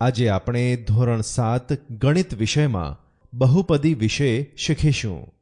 આજે આપણે ધોરણ સાત ગણિત વિષયમાં બહુપદી વિશે શીખીશું.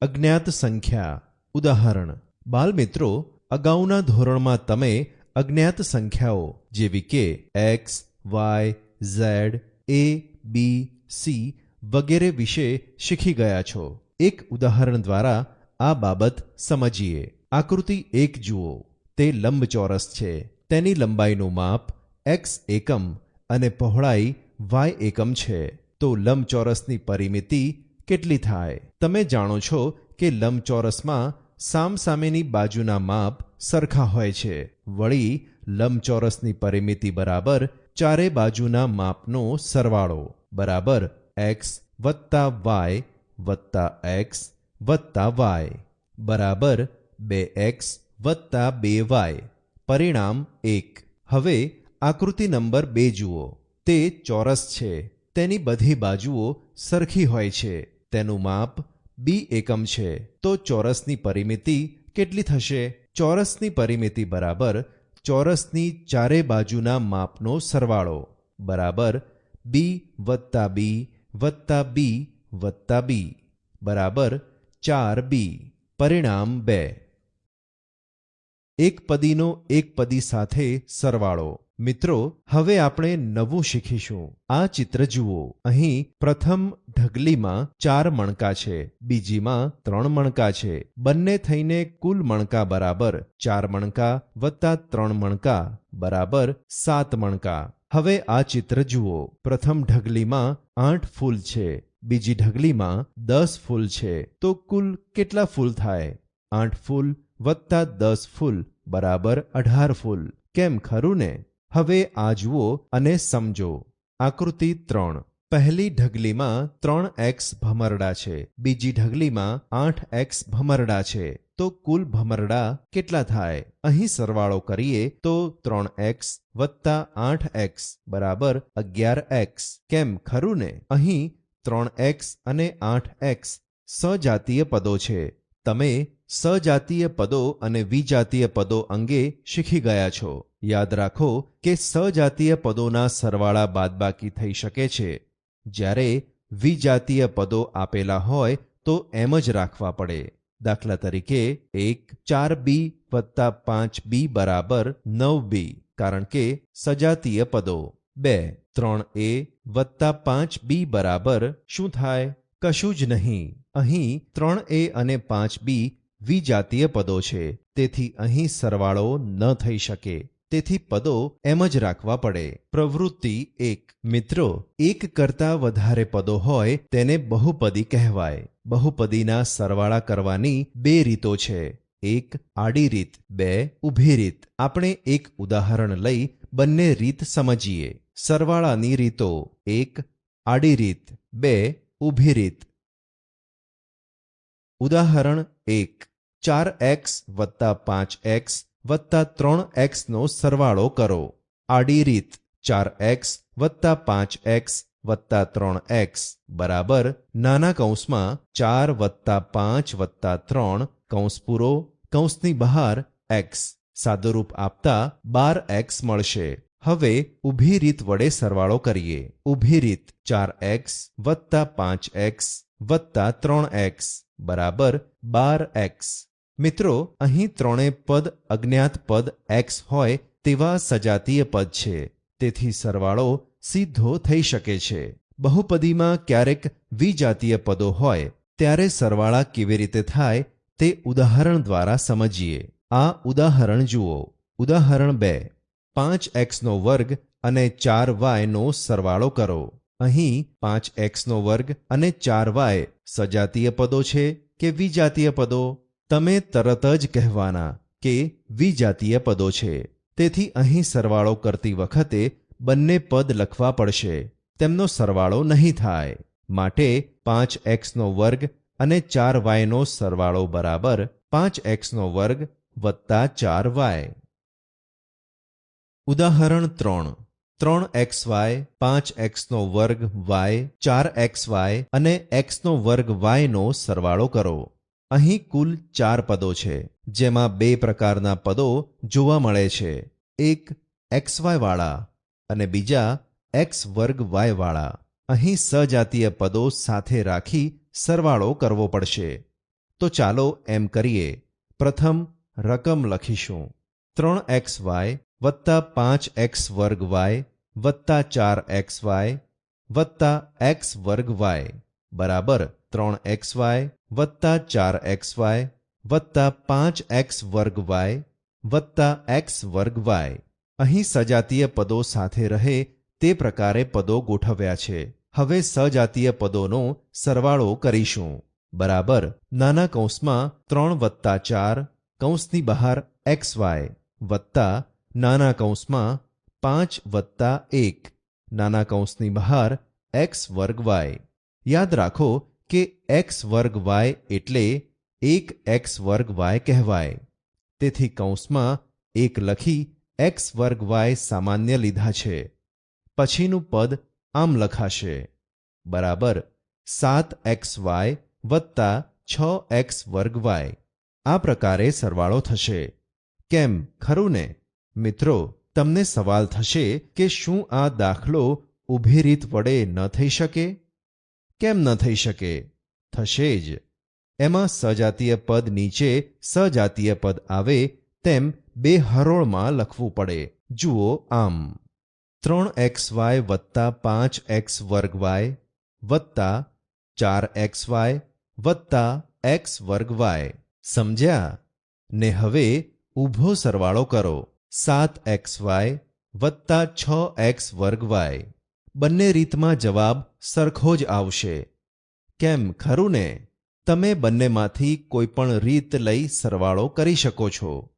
અજ્ઞાત સંખ્યા, ઉદાહરણ. બાલમિત્રો, અગાઉના ધોરણમાં તમે અજ્ઞાત સંખ્યાઓ જેવી કે X, Y, Z, A, B, C વગેરે વિશે શીખી ગયા છો. એક ઉદાહરણ દ્વારા આ બાબત સમજીએ. આકૃતિ એક જુઓ. તે લંબચોરસ છે. તેની લંબાઈનું માપ એક્સ એકમ અને પહોળાઈ વાય એકમ છે. તો લંબચોરસની પરિમિતિ કેટલી થાય? તમે જાણો છો કે લંબચોરસમાં સામસામેની બાજુના માપ સરખા હોય છે. વળી, લંબચોરસની પરિમિતિ બરાબર ચારે બાજુના માપનો સરવાળો. બરાબર, એક્સ વત્તા વાય વત્તા એક્સ વત્તા વાય. બરાબર, બે એક્સ વત્તા બે વાય. પરિણામ એક. હવે આકૃતિ નંબર બે જુઓ. તે ચોરસ છે. તેની બધી બાજુઓ સરખી હોય છે. તેનું માપ બી એકમ છે. તો ચોરસની પરિમિતિ કેટલી થશે? ચોરસની પરિમિતિ બરાબર ચોરસની ચારે બાજુના માપનો સરવાળો. બરાબર બી વત્તા બી વત્તા બી વત્તા બી. બરાબર ચાર બી. પરિણામ બે. એક પદીનો એક પદી સાથે સરવાળો. મિત્રો, હવે આપણે નવું શીખીશું. આ ચિત્ર જુઓ. અહીં પ્રથમ ઢગલીમાં ચાર મણકા છે. બીજીમાં ત્રણ મણકા છે. બંને થઈને કુલ મણકા બરાબર ચાર મણકા વત્તા ત્રણ મણકા બરાબર સાત મણકા. હવે આ ચિત્ર જુઓ. પ્રથમ ઢગલીમાં આઠ ફૂલ છે. બીજી ઢગલીમાં દસ ફૂલ છે. તો કુલ કેટલા ફૂલ થાય? આઠ ફૂલ વત્તા દસ ફૂલ બરાબર અઢાર ફૂલ. કેમ ખરું ને? હવે આ જુઓ અને સમજો. આકૃતિ ત્રણ. પહેલી ઢગલીમાં ત્રણ એક્સ ભમરડા છે. બીજી ઢગલીમાં આઠ એક્સ ભમરડા છે. તો કુલ ભમરડા કેટલા થાય? અહીં સરવાળો કરીએ તો ત્રણ એક્સ વત્તા આઠ એક્સ બરાબર અગિયાર એક્સ. કેમ ખરું ને? અહીં ત્રણ એક્સ અને આઠ એક્સ સજાતીય પદો છે. તમે સજાતીય પદો અને વિજાતીય પદો અંગે શીખી ગયા છો. યાદ રાખો કે સજાતીય પદોના સરવાળા બાદબાકી થઈ શકે છે. જ્યારે વિજાતીય પદો આપેલા હોય તો એમ જ રાખવા પડે. દાખલા તરીકે એક ચાર બી વત્તા પાંચ બી બરાબર નવ બી, કારણ કે સજાતીય પદો. બે, ત્રણ એ વત્તા પાંચ બી બરાબર શું થાય? કશું જ નહીં. અહીં ત્રણ એ અને પાંચ બી વિજાતીય પદો છે. તેથી અહીં સરવાળો ન થઈ શકે. તેથી પદો એમ જ રાખવા પડે. પ્રવૃત્તિ એક. મિત્રો, એક કરતા વધારે પદો હોય તેને બહુપદી કહેવાય. બહુપદીના સરવાળા કરવાની બે રીતો છે. એક, આડી રીત. બે, ઊભી રીત. આપણે એક ઉદાહરણ લઈ બંને રીત સમજીએ. સરવાળાની રીતો. એક, આડી રીત. બે, ઊભી રીત. ઉદાહરણ એક. ચાર એક્સ વત્તા પાંચ એક્સ વત્તા ત્રણ એક્સનો સરવાળો કરો. આડી રીત ચાર એક્સ વત્તા પાંચ એક્સ વત્તા ત્રણ એક્સ બરાબર નાના કૌંસમાં ચાર વત્તા પાંચ વત્તા ત્રણ કૌંસ પૂરો, કૌંસની બહાર એક્સ. સાદુરૂપ આપતા બાર એક્સ મળશે. હવે ઊભી રીત વડે સરવાળો કરીએ. ઊભી રીત ચાર એક્સ વત્તા પાંચ એક્સ વત્તા ત્રણ એક્સ બરાબર બાર એક્સ. મિત્રો, અહીં ત્રણેય પદ અજ્ઞાત પદ એક્સ હોય તેવા સજાતીય પદ છે. તેથી સરવાળો સીધો થઈ શકે છે. બહુપદીમાં ક્યારેક વિજાતીય પદો હોય, ત્યારે સરવાળા કેવી રીતે થાય તે ઉદાહરણ દ્વારા સમજીએ. આ ઉદાહરણ જુઓ. ઉદાહરણ બે. પાંચ એક્સનો વર્ગ અને ચાર વાયનો સરવાળો કરો. અહીં પાંચ એક્સનો વર્ગ અને ચાર વાય સજાતીય પદો છે કે વિજાતીય પદો? તમે તરત જ કહેવાના કે વિજાતીય પદો છે. તેથી અહીં સરવાળો કરતી વખતે બંને પદ લખવા પડશે. તેમનો સરવાળો નહીં થાય. માટે પાંચ એક્સનો વર્ગ અને ચાર વાયનો સરવાળો બરાબર પાંચ એક્સનો વર્ગ વત્તા ચાર વાય. ઉદાહરણ ત્રણ. ત્રણ એક્સ વાય, પાંચ એક્સનો વર્ગ વાય, ચાર એક્સ વાય અને એક્સનો વર્ગ વાયનો સરવાળો કરો. અહીં કુલ ચાર પદો છે, જેમાં બે પ્રકારના પદો જોવા મળે છે. એક એક્સ વાળા અને બીજા એક્સ વર્ગ વાય વાળા. અહીં સજાતીય પદો સાથે રાખી સરવાળો કરવો પડશે. તો ચાલો એમ કરીએ. પ્રથમ રકમ લખીશું. ત્રણ એક્સ વાય વત્તા પાંચ એક્સ વર્ગ વાય વત્તા ચાર એક્સ વાય વત્તા એક્સ વર્ગ વાય. બરાબર ત્રણ એક્સ વાય વત્તા ચાર એક્સ વાય વત્તા પાંચ એક્સ વર્ગ વાય વત્તા એક્સ વર્ગ વાય. અહીં સજાતીય પદો સાથે રહે તે પ્રકારે પદો ગોઠવ્યા છે. હવે સજાતીય પદોનો સરવાળો કરીશું. બરાબર નાના કૌંસમાં ત્રણ વત્તા ચાર કૌંસની બહાર એક્સ વાય વત્તા નાના કૌંસમાં પાંચ વત્તા એક. નાના કૌંસની બહાર એક્સ વર્ગ વાય. યાદ રાખો કે એક્સ વર્ગ વાય એટલે એક એક્સ વર્ગ વાય કહેવાય. તેથી કૌંસમાં એક લખી એક્સ વર્ગ વાય સામાન્ય લીધા છે. પછીનું પદ આમ લખાશે. બરાબર સાત એક્સ વાય વત્તા છ એક્સ વર્ગ વાય. આ પ્રકારે સરવાળો થશે. કેમ? ખરું ને? મિત્રો, તમને સવાલ થશે કે શું આ દાખલો ઊભી રીત વડે ન થઈ શકે? કેમ ન થઈ શકે? થશે જ. એમાં સજાતીય પદ નીચે સજાતીય પદ આવે તેમ બે હરોળમાં લખવું પડે. જુઓ આમ. ત્રણ એક્સ વાય વત્તા પાંચ એક્સ વર્ગ વાય વત્તા ચાર એક્સ વાય વત્તા એક્સ વર્ગ વાય. સમજ્યા? ને હવે ઊભો સરવાળો કરો. સાત એક્સ વાય વત્તા છ એક્સ વર્ગ વાય. બંને રીતમાં જવાબ સરખો જ આવશે. કેમ, ખરું ને? તમે બંનેમાંથી કોઈપણ રીત લઈ સરવાળો કરી શકો છો.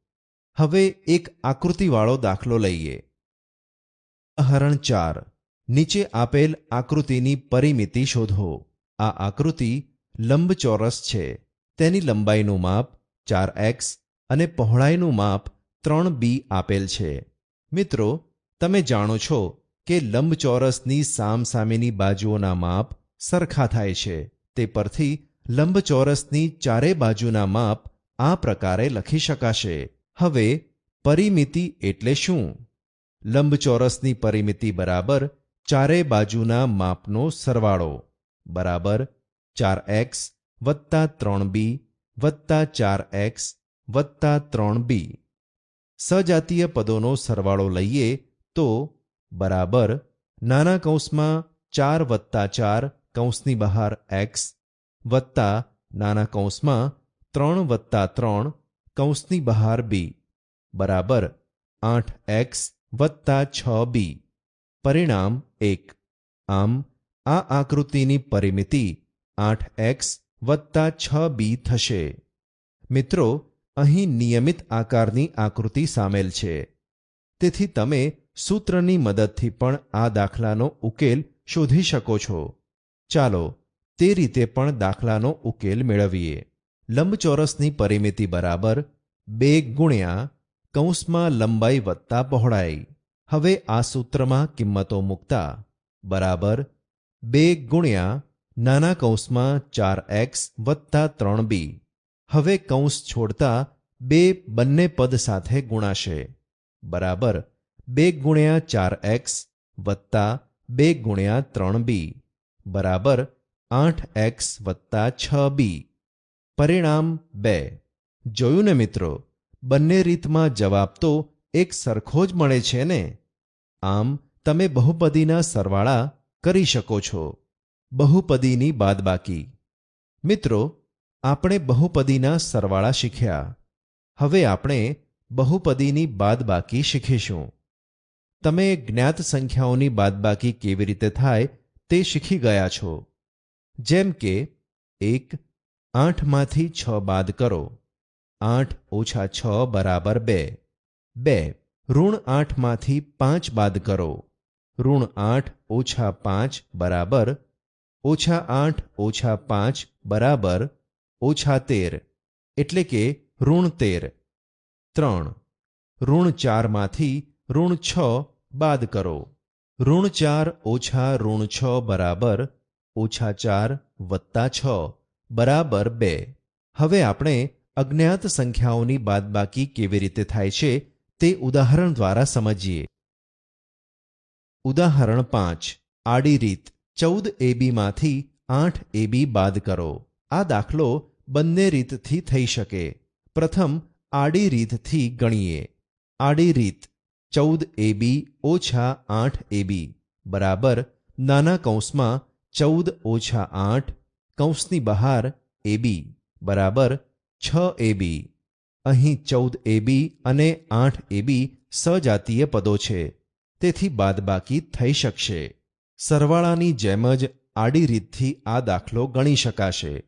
હવે એક આકૃતિવાળો દાખલો લઈએ. ઉદાહરણ ચાર. નીચે આપેલ આકૃતિની પરિમિતિ શોધો. આ આકૃતિ લંબચોરસ છે. તેની લંબાઈનું માપ ચાર એક્સ અને પહોળાઈનું માપ ત્રણ બી આપેલ છે. મિત્રો, તમે જાણો છો કે લંબચોરસની સામસામેની બાજુઓના માપ સરખા થાય છે. તે પરથી લંબચોરસની ચારે બાજુના માપ આ પ્રકારે લખી શકાશે. હવે પરિમિતિ એટલે શું? લંબચોરસની પરિમિતિ બરાબર ચારે બાજુના માપનો સરવાળો. બરાબર ચાર એક્સ વત્તા ત્રણ બી વત્તા ચાર એક્સ વત્તા ત્રણ બી. સજાતીય પદોનો સરવાળો લઈએ તો બરાબર નાના કૌંસમાં ચાર વત્તા ચાર કૌંસની બહાર એક્સ વત્તા નાના કૌંસમાં ત્રણ વત્તા ત્રણ કૌંસની બહાર બી. બરાબર આઠ એક્સ વત્તા છ બી. પરિણામ એક. આમ આ આકૃતિની પરિમિતિ આઠ એક્સ વત્તા છ બી થશે. મિત્રો, અહીં નિયમિત આકારની આકૃતિ સામેલ છે. તેથી તમે સૂત્રની મદદથી પણ આ દાખલાનો ઉકેલ શોધી શકો છો. ચાલો તે રીતે પણ દાખલાનો ઉકેલ મેળવીએ. લંબચોરસની પરિમિતિ બરાબર બે ગુણ્યા કૌંસમાં લંબાઈ વત્તા પહોળાઈ. હવે આ સૂત્રમાં કિંમતો મૂકતા બરાબર બે ગુણ્યા નાના કૌંસમાં ચાર એક્સ વત્તા ત્રણ બી. હવે કૌંસ છોડતા બે બંને પદ સાથે ગુણાશે. બરાબર બે ગુણ્યા ચાર એક્સ વત્તા બે ગુણ્યા ત્રણ બી બરાબર આઠ એક્સ વત્તા છ બી પરિણામ બે. જોયું ને મિત્રો? બંને રીતમાં જવાબ તો એક સરખો જ મળે છે ને? આમ, તમે બહુપદીના સરવાળા કરી શકો છો. બહુપદીની બાદબાકી. મિત્રો, આપણે બહુપદીના સરવાળા શીખ્યા. હવે આપણે બહુપદીની બાદબાકી શીખીશું. તમે જ્ઞાત સંખ્યાઓની બાદબાકી કેવી રીતે થાય તે શીખી ગયા છો. જેમ કે, એક, આઠમાંથી છ બાદ કરો. આઠ ઓછા છ બરાબર બે. બે, ઋણ આઠમાંથી પાંચ બાદ કરો. ઋણ આઠ ઓછા પાંચ બરાબર. ઓછા આઠ ઓછા પાંચ બરાબર. ઓછા તેર, એટલે કે ઋણ તેર. ત્રણ, ઋણ ચારમાંથી ઋણ છ બાદ કરો. ઋણ ચાર ઓછા ઋણ છ બરાબર ઓછા ચાર વત્તા છ બરાબર બે. હવે આપણે અજ્ઞાત સંખ્યાઓની બાદબાકી કેવી રીતે થાય છે તે ઉદાહરણ દ્વારા સમજીએ. ઉદાહરણ પાંચ. આડી રીત. ચૌદ એબીમાંથી આઠ એબી બાદ કરો. આ દાખલો બંને રીતથી થઈ શકે. પ્રથમ, આડી રીતથી ગણીએ. આડી રીત. ચૌદ એબી ઓછા આઠ એબી બરાબર. નાના કૌંસમાં ચૌદ ઓછા આઠ, કૌંસની બહાર એબી બરાબર. છ એબી અહીં ચૌદ એબી અને આઠ એબી સજાતીય પદો છે. તેથી બાદબાકી થઈ શકશે. સરવાળાની જેમ જ આડી રીતથી આ દાખલો ગણી શકાશે.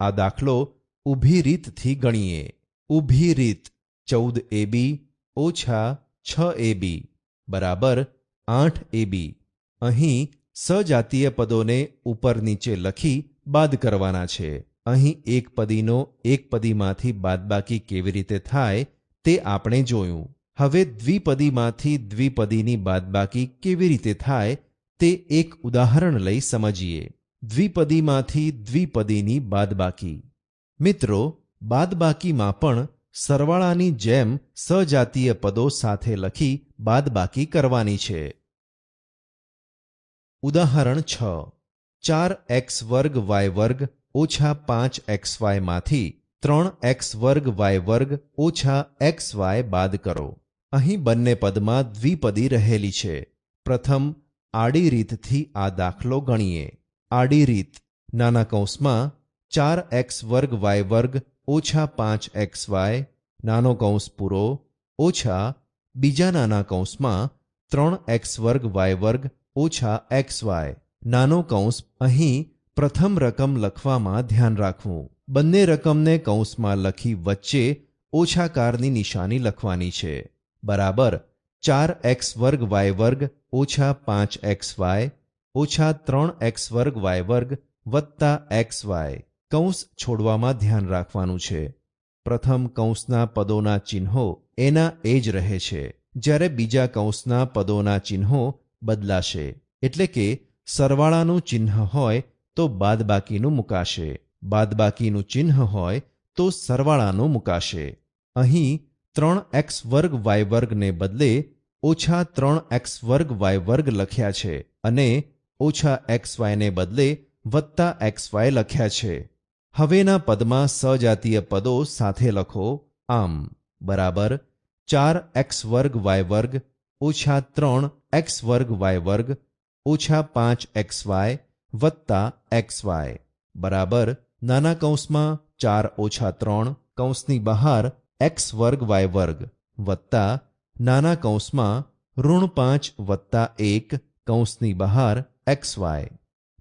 આ દાખલો ઊભી રીતથી ગણીએ. ઊભી રીત ચૌદ એબી ઓછા છ એબી બરાબર આઠ એબી અહીં સજાતીય પદોને ઉપર નીચે લખી બાદ કરવાના છે. અહીં એક પદીનો એક પદીમાંથી બાદબાકી કેવી રીતે થાય તે આપણે જોયું. હવે દ્વિપદીમાંથી દ્વિપદીની બાદબાકી કેવી રીતે થાય તે એક ઉદાહરણ લઈ સમજીએ. દ્વિપદીમાંથી દ્વિપદીની બાદબાકી. મિત્રો, બાદબાકીમાં પણ સરવાળાની જેમ સજાતીય પદો સાથે લખી બાદબાકી કરવાની છે. ઉદાહરણ છ. ચાર એક્સ વર્ગ વાય વર્ગ ઓછા પાંચ એક્સ વાયમાંથી ત્રણ એક્સ વર્ગ વાય વર્ગ ઓછા એક્સ વાય બાદ કરો. અહીં બંને પદમાં દ્વિપદી રહેલી છે. પ્રથમ, આડી રીતથી આ દાખલો ગણીએ. આડી રીત, નાના કૌંસમાં ચાર એક્સ વર્ગ વાય વર્ગ ઓછા પાંચ એક્સ વાય નાનો કૌંસ પૂરો, ઓછા બીજા નાના કૌંસમાં ત્રણ એક્સ વર્ગ વાય વર્ગ ઓછા એક્સ વાય. નાનો કૌંસ અહીં પ્રથમ રકમ લખવામાં ધ્યાન રાખવું. બંને રકમને કૌંસમાં લખી વચ્ચે ઓછાકારની નિશાની લખવાની છે. બરાબર ચાર એક્સ વર્ગ વાય વર્ગ ઓછા પાંચ એક્સ વાય ઓછા ત્રણ એક્સ વર્ગ વાય વર્ગ વત્તા એક્સ વાય. કૌંસ છોડવામાં ધ્યાન રાખવાનું છે. પ્રથમ કૌંસના પદોના ચિહ્નો એના એ જ રહે છે. જ્યારે બીજા કૌંસના પદોના ચિહ્નો બદલાશે. એટલે કે સરવાળાનું ચિહ્ન હોય તો બાદબાકીનું મુકાશે. બાદબાકીનું ચિહ્ન હોય તો સરવાળાનું મુકાશે. અહીં ત્રણ એક્સ વર્ગ વાય વર્ગને બદલે ઓછા ત્રણ એક્સ વર્ગ વાય વર્ગ લખ્યા છે અને ઓછા એક્સ વાયને બદલે વત્તા એક્સ વાય લખ્યા છે. હવેના પદમાં સજાતીય પદો સાથે લખો. આમ, બરાબર, ચાર એક્સ વર્ગ વાય વર્ગ ઓછા ત્રણ એક્સ વર્ગ વાય વર્ગ ઓછા પાંચ એક્સ વાય વત્તા એક્સ વાય. બરાબર, નાના કૌંસમાં ચાર ઓછા ત્રણ કૌંસની બહાર એક્સ વર્ગ વાય વર્ગ વત્તા નાના કૌંસમાં ઋણ પાંચ વત્તા એક કૌંસની બહાર એક્સ વાય.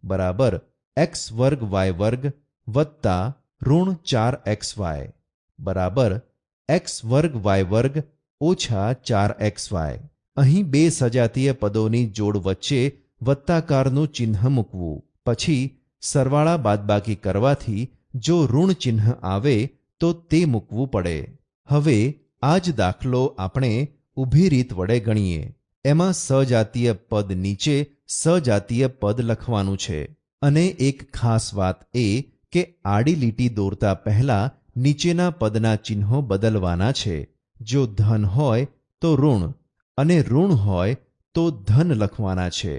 બરાબર, એક્સ વર્ગ વાય વર્ગ વત્તા ઋણ ચાર એક્સ વાય બરાબર એક્સ વર્ગ વાય વર્ગ ઓછા ચાર એક્સ વાય. અહીં બે સજાતીય પદોની જોડ વચ્ચે વત્તાકારનું ચિહ્ન મૂકવું. પછી સરવાળા બાદબાકી કરવાથી જો ઋણ ચિહ્ન આવે તો તે મૂકવું પડે. હવે આ જ દાખલો આપણે ઊભી રીત વડે ગણીએ. એમાં સજાતીય પદ નીચે સજાતીય પદ લખવાનું છે. અને એક ખાસ વાત એ કે આડી લીટી દોરતા પહેલા નીચેના પદના ચિહ્નો બદલવાના છે. જો ધન હોય તો ઋણ અને ઋણ હોય તો ધન લખવાના છે.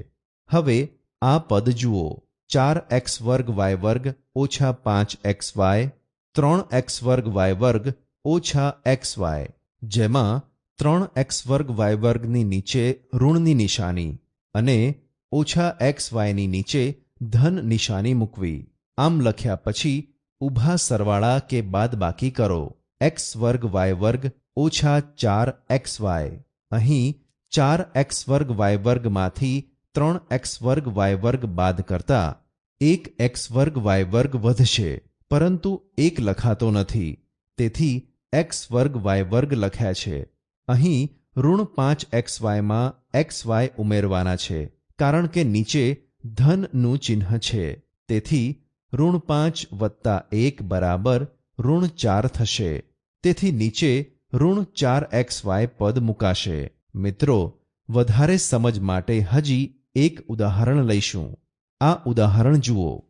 હવે આ પદ જુઓ. ચાર એક્સ વર્ગ વાય વર્ગ ઓછા પાંચ એક્સ વાય, ત્રણ એક્સ વર્ગ વાય વર્ગ ઓછા એક્સ વાય. જેમાં ત્રણ એક્સ વર્ગ વાય વર્ગની નીચે ઋણની નિશાની અને ઓછા એક્સ વાયની નીચે ધન નિશાની મૂકવી. આમ લખ્યા પછી ઊભા સરવાળા કે બાદબાકી કરો. એક્સ વર્ગ વાય વર્ગ ઓછા ચાર એક્સ વાય. અહીં ચાર એક્સ વર્ગ વાય વર્ગમાંથી ત્રણ એક્સ વર્ગ વાય વર્ગ બાદ કરતા એક એક્સ વર્ગ વાય વર્ગ વધશે. પરંતુ એક લખાતો નથી. તેથી એક્સ વર્ગ વાય વર્ગ લખ્યા છે. અહીં ઋણ પાંચ એક્સ વાયમાં એક્સ વાય ઉમેરવાના છે. કારણ કે નીચે ધનનું ચિહ્ન છે. તેથી ઋણ પાંચ વત્તા એક બરાબર ઋણ ચાર થશે. તેથી નીચે ઋણ ચાર એક્સ વાય પદ મુકાશે. મિત્રો, વધારે સમજ માટે હજી એક ઉદાહરણ લઈશું. આ ઉદાહરણ જુઓ.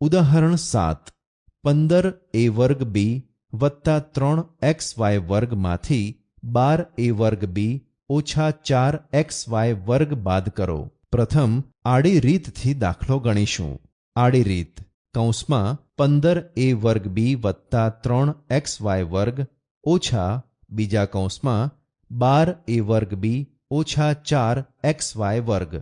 ઉદાહરણ સાત. પંદર એ વર્ગ બી વત્તા ત્રણ એક્સ વાય વર્ગમાંથી બાર એ વર્ગ બી ઓછા ચાર એક્સ વાય વર્ગ બાદ કરો. પ્રથમ, આડી રીતથી દાખલો ગણીશું. આડી રીત કૌંસમાં પંદર એ વર્ગ બી વત્તા ત્રણ એક્સ વાય વર્ગ ઓછા બીજા કૌંસમાં બાર એ વર્ગ બી ઓછા ચાર એક્સ વાય વર્ગ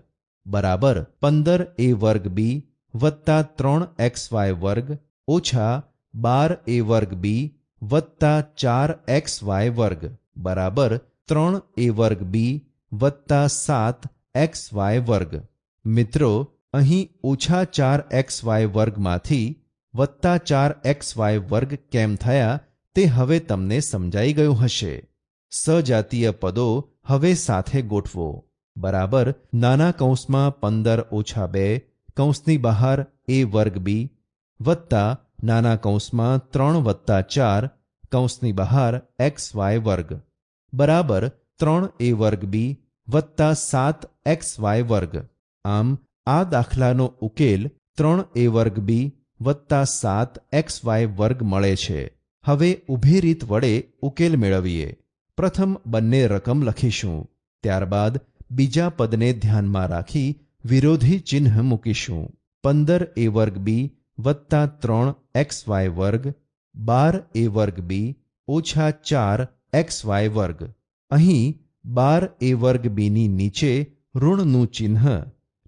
બરાબર પંદર એ વર્ગ બી વત્તા ત્રણ એક્સ વાય વર્ગ ઓછા બાર એ વર્ગ બી વત્તા ચાર એક્સ વાય વર્ગ બરાબર ત્રણ એ વર્ગ બી વત્તા સાત એક્સ વાય વર્ગ મિત્રો અહીં ઓછા ચાર એક્સ વાય વર્ગમાંથી વત્તા ચાર એક્સ વાય વર્ગ કેમ થયા તે હવે તમને સમજાઈ ગયું હશે. સજાતીય પદો હવે સાથે ગોઠવો. બરાબર, નાના કૌંસમાં પંદર ઓછા બે, કૌંસની બહાર એ વર્ગ બી, વત્તા નાના કૌંસમાં ત્રણ વત્તા ચાર, કૌંસની બહાર એક્સ વાય વર્ગ. બરાબર, ત્રણ એ વર્ગ બી, વત્તા સાત એક્સ વાય વર્ગ. આમ આ દાખલાનો ઉકેલ ત્રણ એ વર્ગ બી વત્તા સાત એક્સ વાય વર્ગ મળે છે. હવે ઊભી રીત વડે ઉકેલ મેળવીએ. પ્રથમ બંને રકમ લખીશું. ત્યારબાદ બીજા પદને ધ્યાનમાં રાખી વિરોધી ચિહ્ન મૂકીશું. પંદર એ વર્ગ બી વત્તા ત્રણ એક્સ વાય વર્ગ, બાર એ વર્ગ બી ઓછા ચાર એક્સ વાય વર્ગ. અહીં બાર એ વર્ગ બીની નીચે ઋણનું ચિહ્ન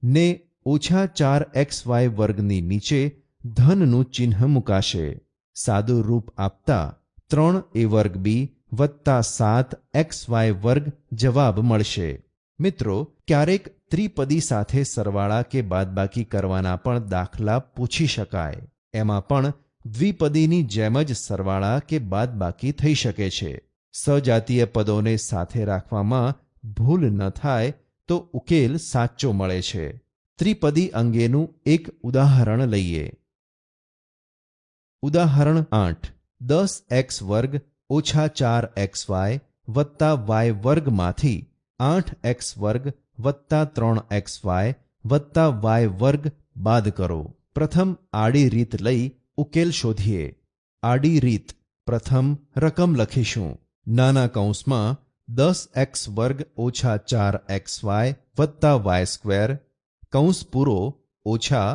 ને ઓછા ચાર એક્સ વાય વર્ગની નીચે ધનનું ચિહ્ન મુકાશે. સાદું રૂપ આપતા ત્રણ એ વર્ગ બી વત્તા સાત એક્સ વાય વર્ગ જવાબ મળશે. મિત્રો, ક્યારેક ત્રિપદી સાથે સરવાળા કે બાદબાકી કરવાના પણ દાખલા પૂછી શકાય. એમાં પણ દ્વિપદીની જેમ જ સરવાળા કે બાદબાકી થઈ શકે છે. સજાતીય પદોને સાથે રાખવામાં ભૂલ ન થાય તો ઉકેલ સાચો મળે છે. ત્રિપદી અંગેનું એક ઉદાહરણ લઈએ. ઉદાહરણ આઠ. દસ એક્સ વર્ગ ઓછા ચાર એક્સ વાય વત્તા વાય વર્ગમાંથી આઠ એક્સ વર્ગ વત્તા ત્રણ એક્સ વાય વત્તા વાય વર્ગ બાદ કરો. પ્રથમ આડી રીત લઈ ઉકેલ શોધીએ. આડી રીત. પ્રથમ રકમ લખીશું. નાના કૌંસમાં દસ એક્સ વર્ગ ઓછા ચાર એક્સ વાય વત્તા વાય સ્ક્વેર કૌંસ પૂરો ઓછા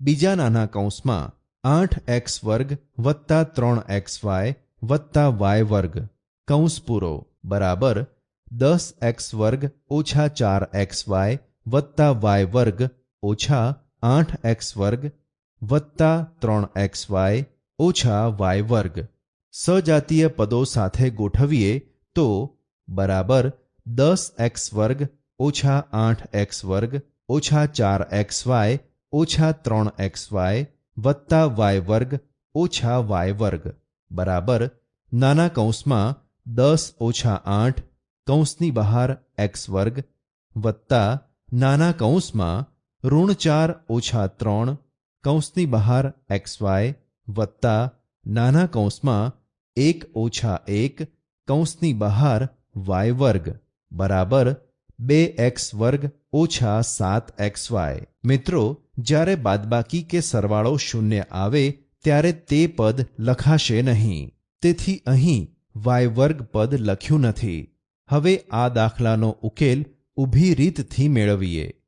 બીજા નાના કૌંસમાં આઠ એક્સ વર્ગ વત્તા ત્રણ એક્સ વાય વત્તા વાય વર્ગ કૌંસ પૂરો બરાબર દસ એક્સ વર્ગ ઓછા ચાર એક્સ વાય વત્તા વાય વર્ગ ઓછા આઠ એક્સ વર્ગ વત્તા ત્રણ એક્સ વાય ઓછા વાય વર્ગ સજાતીય પદો સાથે ગોઠવીએ તો બરાબર દસ એક્સ વર્ગ ઓછા આઠ એક્સ વર્ગ ઓછા ચાર એક્સ વાય ઓછા ત્રણ એક્સ વાય વત્તા વાય વર્ગ ઓછા વાય વર્ગ બરાબર નાના કૌંસમાં દસ ઓછા આઠ કૌંસની બહાર એક્સ વર્ગ વત્તા નાના કૌંસમાં ઋણ ચાર ઓછા ત્રણ કૌંસની બહાર એક્સ વાય વત્તા નાના કૌંસમાં એક ઓછા એક કૌંસની બહાર વાય વર્ગ બરાબર બે એક્સ વર્ગ ઓછા સાત એક્સ વાય. મિત્રો, જ્યારે બાદબાકી કે સરવાળો શૂન્ય આવે, ત્યારે તે પદ લખાશે નહીં. તેથી અહીં વાય વર્ગ પદ લખ્યું નથી. હવે આ દાખલાનો ઉકેલ ઊભી રીતથી મેળવીએ.